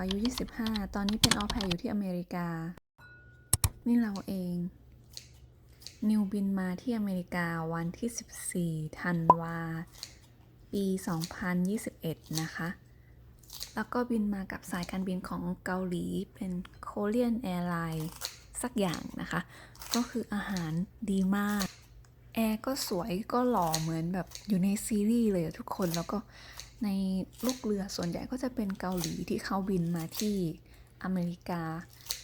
อายุ 25 ตอนนี้เป็นออแพรอยู่ที่อเมริกา นี่เราเอง นิวบินมาที่อเมริกาวันที่ 14 ธันวา ปี 2021 นะคะ แล้วก็บินมากับสายการบินของเกาหลีเป็น Korean Airlines สักอย่างนะคะ ก็คืออาหารดีมาก แอร์ก็สวยก็หล่อเหมือนแบบอยู่ในซีรีส์เลยทุกคนแล้วก็ ในลูกเรือส่วนใหญ่ก็จะเป็นเกาหลีที่เขาบินมาที่อเมริกา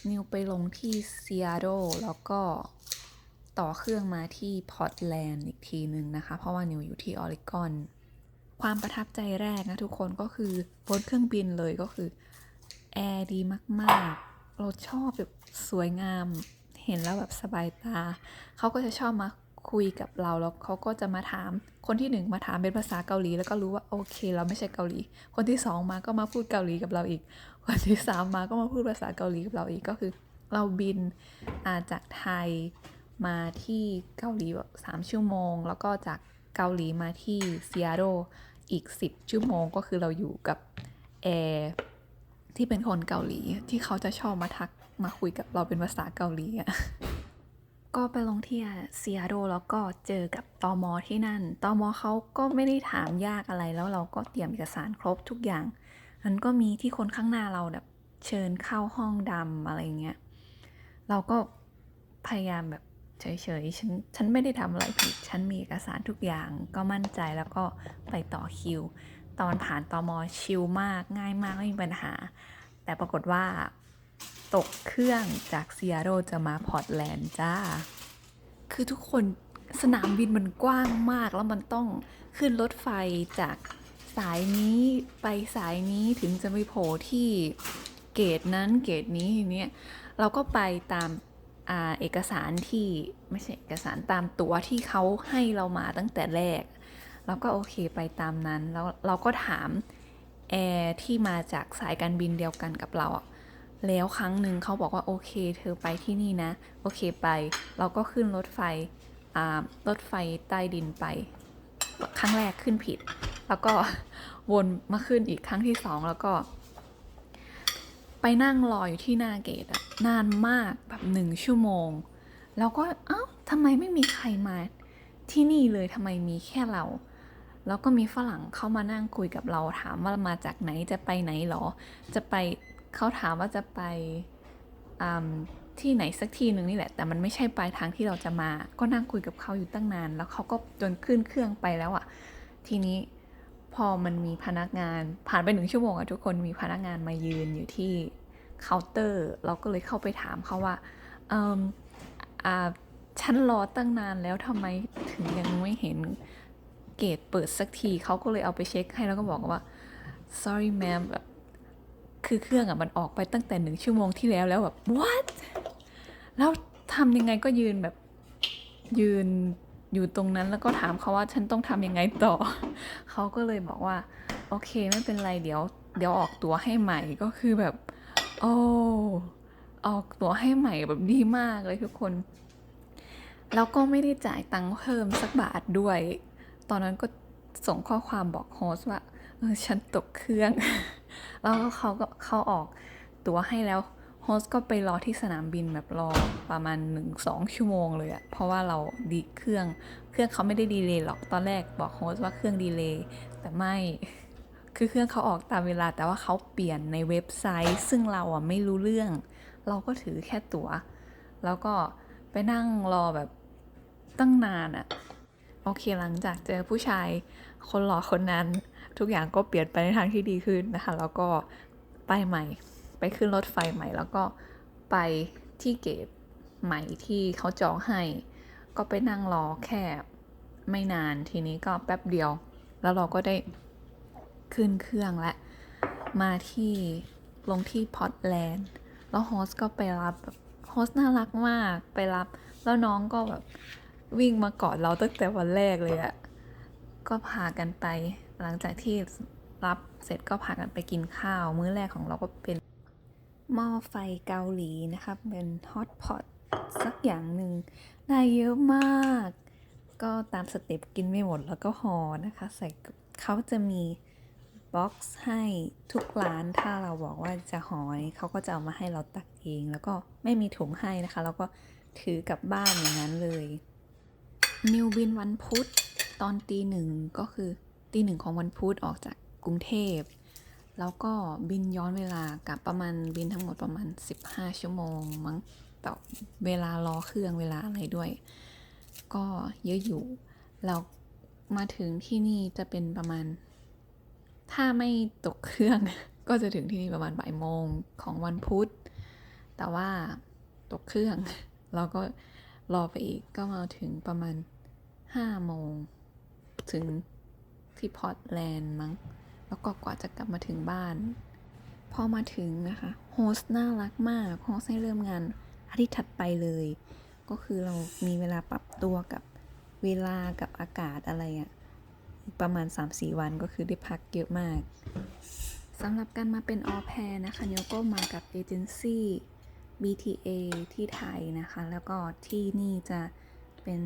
นิวไปลงที่ซีแอตเทิลแล้วก็ต่อเครื่องมาที่พอร์ตแลนด์อีกทีหนึ่งนะคะ เพราะว่านิวอยู่ที่ออริกอน ความประทับใจแรกนะทุกคนก็คือบนเครื่องบินเลยก็คือ แอร์ดีมากๆ เราชอบแบบสวยงาม เห็นแล้วแบบสบายตา เขาก็จะชอบมา คุยกับเราแล้วเขาก็จะมาถาม คนที่หนึ่งมาถามเป็นภาษาเกาหลี แล้วก็รู้ว่าโอเค เราไม่ใช่เกาหลี คนที่สองมาก็มาพูดเกาหลีกับเราอีก คนที่สามมาก็มาพูดภาษาเกาหลีกับเราอีกก็คือ เราบินาจากไทยมาที่เกาหลีแบบสามชั่วโมง แล้วก็จากเกาหลีมาที่ซีแอตเทิลอีก 10 ชั่วโมงก็คือเราอยู่กับแอร์ที่เป็นคนเกาหลีที่เขาจะชอบมาทักมาคุยกับเราเป็นภาษาเกาหลีอะ ก็ไปลงที่ซีแอตเทิลแล้วก็เจอกับตอมอที่นั่นตอมอเขาก็ไม่ได้ถามยากอะไรแล้วเราก็เตรียมเอกสารครบทุกอย่างมันก็มีที่คนข้างหน้าเราแบบเชิญเข้าห้องดำอะไรเงี้ยเราก็พยายามแบบเฉยๆฉันฉันไม่ได้ทำอะไรผิด ฉันมีเอกสารทุกอย่างก็มั่นใจแล้วก็ไปต่อคิว ตอนผ่านตอมอชิลมากง่ายมากไม่มีปัญหา แต่ปรากฏว่า ตกเครื่องจากซีแอตเทิลจะมาพอร์ตแลนด์จ้า คือทุกคนสนามบินมันกว้างมากแล้วมันต้องขึ้นรถไฟจากสายนี้ไปสายนี้ถึงจะไปโผล่ที่เกตนั้นเกตนี้เนี้ยเราก็ไปตามอ่าเอกสารที่ไม่ใช่เอกสารตามตั๋วที่เขาให้เรามาตั้งแต่แรก เราก็โอเคไปตามนั้นแล้วเราก็ถามแอร์ที่มาจากสายการบินเดียวกันกับเราอะ แล้วครั้งหนึ่งเขาบอกว่าโอเค เธอไปที่นี่นะ โอเคไป เราก็ขึ้นรถไฟอ่ารถไฟใต้ดินไป ครั้งแรกขึ้นผิด แล้วก็วนมาขึ้นอีกครั้งที่สองแล้วก็ ไปนั่งรออยู่ที่หน้าเกตอะนานมากแบบหนึ่งชั่วโมง แล้วก็เอ้าทำไมไม่มีใครมาที่นี่เลยทำไมมีแค่เรา แล้วก็มีฝรั่งเข้ามานั่งคุยกับเราถามว่ามาจากไหนจะไปไหนหรอ จะไป เขาถามว่าจะไปที่ไหนสักที่หนึ่งนี่แหละ แต่มันไม่ใช่ปลายทางที่เราจะมา ก็นั่งคุยกับเขาอยู่ตั้งนาน แล้วเขาก็จนขึ้นเครื่องไปแล้วอะทีนี้พอมันมีพนักงาน ผ่านไปหนึ่งชั่วโมงอะทุกคนมีพนักงานมายืนอยู่ที่เคาน์เตอร์ เราก็เลยเข้าไปถามเขาว่าเอมอ่าฉันรอตั้งนานแล้วทำไมถึงยังไม่เห็นเกตเปิดสักทีเขาก็เลยเอาไปเช็คให้แล้วก็บอกว่า sorry ma'am แบบ คือเครื่องอะมันออกไปตั้งแต่หนึ่งชั่วโมงที่แล้วแล้วแบบ what แล้วทำยังไงก็ยืนแบบยืนอยู่ตรงนั้นแล้วก็ถามเขาว่าฉันต้องทำยังไงต่อ เขาก็เลยบอกว่า โอเคไม่เป็นไรเดี๋ยว เดี๋ยวออกตัวให้ใหม่ก็คือแบบ โอ้ออกตัวให้ใหม่แบบดีมากเลยทุกคน แล้วก็ไม่ได้จ่ายตังค์เพิ่มสักบาทด้วย ตอนนั้นก็ส่งข้อความบอกโฮสว่าเออฉันตกเครื่อง แล้วเขาก็เขาออกตั๋วให้แล้วโฮสก็ไปรอที่สนามบินแบบรอประมาณ 1-2 ชั่วโมงเลยอะเพราะว่าเราดีเครื่องเครื่องเขาไม่ได้ดีเลย์หรอกตอนแรกบอกโฮสว่าเครื่องดีเลย์แต่ไม่คือเครื่องเขาออกตามเวลาแต่ว่าเขาเปลี่ยนในเว็บไซต์ ซึ่งเราอะไม่รู้เรื่อง เราก็ถือแค่ตั๋ว แล้วก็ไปนั่งรอแบบตั้งนานอะโอเคหลังจากเจอผู้ชายคนหล่อคนนั้น ทุกอย่างก็เปลี่ยนไปในทางที่ดีขึ้นนะคะ แล้วก็ไปใหม่ ไปขึ้นรถไฟใหม่ แล้วก็ไปที่เกตใหม่ที่เขาจองให้ ก็ไปนั่งรอแค่ไม่นานทีนี้ก็แป๊บเดียว แล้วเราก็ได้ขึ้นเครื่องและ มาที่ลงที่พอร์ตแลนด์ แล้วโฮสก็ไปรับโฮสน่ารักมากไปรับ แล้วน้องก็แบบวิ่งมากอดเราตั้งแต่วันแรกเลยอะก็พากันไป หลังจากที่รับเสร็จก็พากันไปกินข้าว มื้อแรกของเราก็เป็นหม้อไฟเกาหลีนะคะเป็นฮอตพอตสักอย่างหนึ่งได้เยอะมาก ก็ตามสเต็ปกินไม่หมดแล้วก็ห่อนะคะ ใส่เขาจะมีบ็อกซ์ให้ทุกร้านถ้าเราบอกว่าจะหอยเขาก็จะเอามาให้เราตักเอง แล้วก็ไม่มีถุงให้นะคะ แล้วก็ถือกลับบ้านอย่างนั้นเลยนิวบินวันพุธตอนตีหนึ่งก็คือ ตีหนึ่งของวันพุธออกจากกรุงเทพ แล้วก็บินย้อนเวลากับประมาณบินทั้งหมดประมาณ 15 ชั่วโมงมั้งต่อเวลารอเครื่องเวลาอะไรด้วย ก็เยอะอยู่ เรามาถึงที่นี่จะเป็นประมาณ ถ้าไม่ตกเครื่องก็จะถึงที่นี่ประมาณบ่ายโมงของวันพุธ แต่ว่าตกเครื่อง เราก็รอไปอีกก็มาถึงประมาณห้าโมงถึง ที่พอร์ตแลนด์มั้ง แล้วก็กว่าจะกลับมาถึงบ้าน พอมาถึงนะคะโฮส์น่ารักมากโฮสให้เริ่มงานอาทิตย์ถัดไปเลย ก็คือเรามีเวลาปรับตัวกับเวลากับอากาศอะไรอะประมาณ 3-4 วันก็คือได้พักเยอะมากสำหรับการมาเป็นออแพรนะคะเนียก็มากับเอเจนซี่ BTA ที่ไทยนะคะ แล้วก็ที่นี่จะเป็น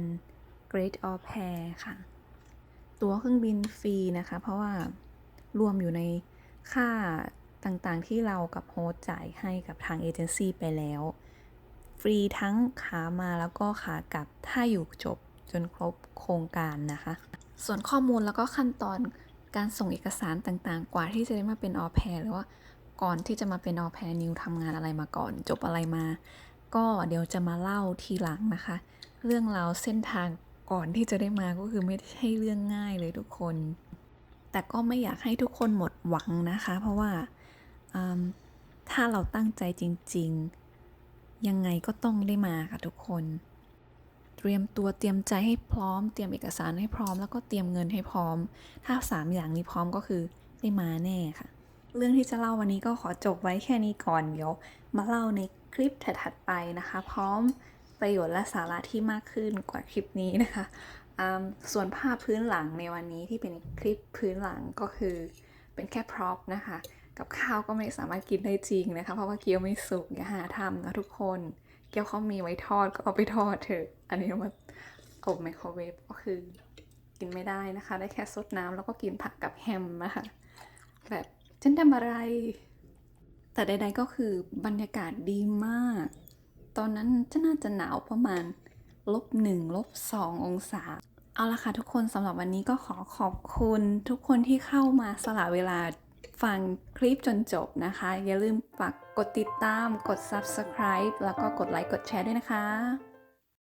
Great Au Pair ค่ะ ตั๋วเครื่องบินฟรีนะคะ เพราะว่ารวมอยู่ในค่าต่างๆที่เรากับโฮสจ่ายให้กับทางเอเจนซี่ไปแล้ว ฟรีทั้งขามาแล้วก็ขากลับถ้าอยู่จบจนครบโครงการนะคะ ส่วนข้อมูลแล้วก็ขั้นตอนการส่งเอกสารต่างๆ กว่าที่จะได้มาเป็นออแพรหรือว่าก่อนที่จะมาเป็นออแพรนิวทำงานอะไรมาก่อน จบอะไรมา ก็เดี๋ยวจะมาเล่าทีหลังนะคะ เรื่องราวเส้นทาง ก่อนที่จะได้มาก็คือไม่ใช่เรื่องง่ายเลยทุกคน แต่ก็ไม่อยากให้ทุกคนหมดหวังนะคะ เพราะว่าถ้าเราตั้งใจจริง ๆ ยังไงก็ต้องได้มาค่ะทุกคน เตรียมตัวเตรียมใจให้พร้อม เตรียมเอกสารให้พร้อม แล้วก็เตรียมเงินให้พร้อม ถ้าสามอย่างนี้พร้อมก็คือได้มาแน่ค่ะ เรื่องที่จะเล่าวันนี้ก็ขอจบไว้แค่นี้ก่อนเดี๋ยวมาเล่าในคลิปถัดๆไปนะคะ พร้อม ประโยชน์และสาระที่มากขึ้นกว่าคลิปนี้นะคะส่วนภาพพื้นหลังในวันนี้ที่เป็นคลิปพื้นหลังก็คือเป็นแค่พร็อพนะคะ กับข้าวก็ไม่สามารถกินได้จริงนะคะ เพราะว่าเกี๊ยวไม่สุกอย่าหาทำนะทุกคน เกี๊ยวเขามีไว้ทอดก็เอาไปทอดเถอะ อันนี้มาอบไมโครเวฟก็คือกินไม่ได้นะคะ ได้แค่ซดน้ำแล้วก็กินผักกับแฮมนะคะแบบฉันทำอะไร แต่ใดๆก็คือบรรยากาศดีมาก ตอนนั้นจะน่าจะหนาวประมาณลบหนึ่งลบสององศา เอาละค่ะทุกคนสำหรับวันนี้ก็ขอขอบคุณทุกคนที่เข้ามาสละเวลาฟังคลิปจนจบนะคะ อย่าลืมฝากกดติดตาม กด subscribe แล้วก็กดไลค์ กดแชร์ด้วยนะคะ